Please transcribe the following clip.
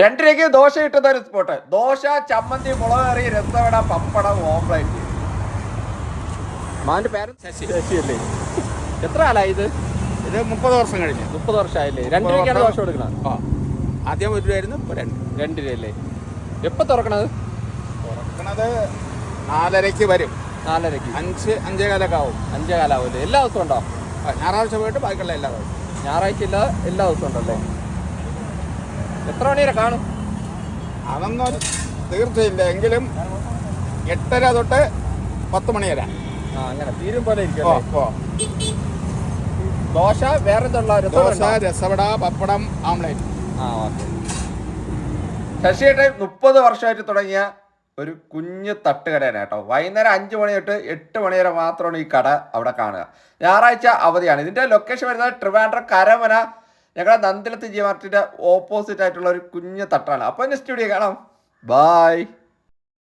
രണ്ടരയ്ക്ക് ദോശ കിട്ടുന്ന ഒരു സ്പോട്ട് ദോശ ചമ്മന്തി മുളക് കറി രസവട പപ്പടം ഓംപ്ലേറ്റ് മാന്റെ പേര്? ശശി. ശശിയല്ലേ? എത്ര ആളായി ഇത്? ഇത് മുപ്പത് വർഷം കഴിഞ്ഞ്. മുപ്പത് വർഷമായില്ലേ? രണ്ടരയ്ക്കാണ് ദോശ കൊടുക്കണത്. ആ. ആദ്യം ഒരു രൂപയായിരുന്നു ഇപ്പോൾ രണ്ട്. രണ്ട് രൂപയല്ലേ? എപ്പോ തുറക്കണത്? തുറക്കണത് നാലരയ്ക്ക് വരും. നാലരയ്ക്ക്. അഞ്ച് അഞ്ചേ കാലൊക്കെ ആവും. അഞ്ചേ കാലാവൂല്ലേ എല്ലാ ദിവസവും ഉണ്ടോ? ഞായറാഴ്ച പോയിട്ട് ബാക്കിയുള്ള എല്ലാ ദിവസവും. ഞായറാഴ്ച ഇല്ലാതെ എല്ലാ ദിവസവും ഉണ്ടല്ലേ? എത്ര മണി വരെ കാണും? അതൊന്നും തീർച്ചയില്ല എങ്കിലും എട്ടര തൊട്ട് പത്ത് മണി വരെ ആ അങ്ങനെ. തീരും പോലെ ഇരിക്കും ദോശ വേറെ ദോശ രസവട പപ്പടം ആംലേറ്റ്. ആ ഓക്കെ. ശശിയേട്ടൻ മുപ്പത് വർഷമായിട്ട് തുടങ്ങിയ ഒരു കുഞ്ഞു തട്ടുകടയാണ് കേട്ടോ. വൈകുന്നേരം അഞ്ച് മണി തൊട്ട് എട്ട് മണി വരെ മാത്രമാണ് ഈ കട അവിടെ കാണുക. ഞായറാഴ്ച അവധിയാണ്. ഇതിന്റെ ലൊക്കേഷൻ വരുന്നത് ട്രിവാൻഡ്രം കരമന ഞങ്ങളുടെ നന്ദിലത്ത് ജി മാർട്ടിന്റെ ഓപ്പോസിറ്റ് ആയിട്ടുള്ള ഒരു കുഞ്ഞു തട്ടാണ്. അപ്പൊ നെക്സ്റ്റ് സ്റ്റുഡിയോ കാണാം. ബായ്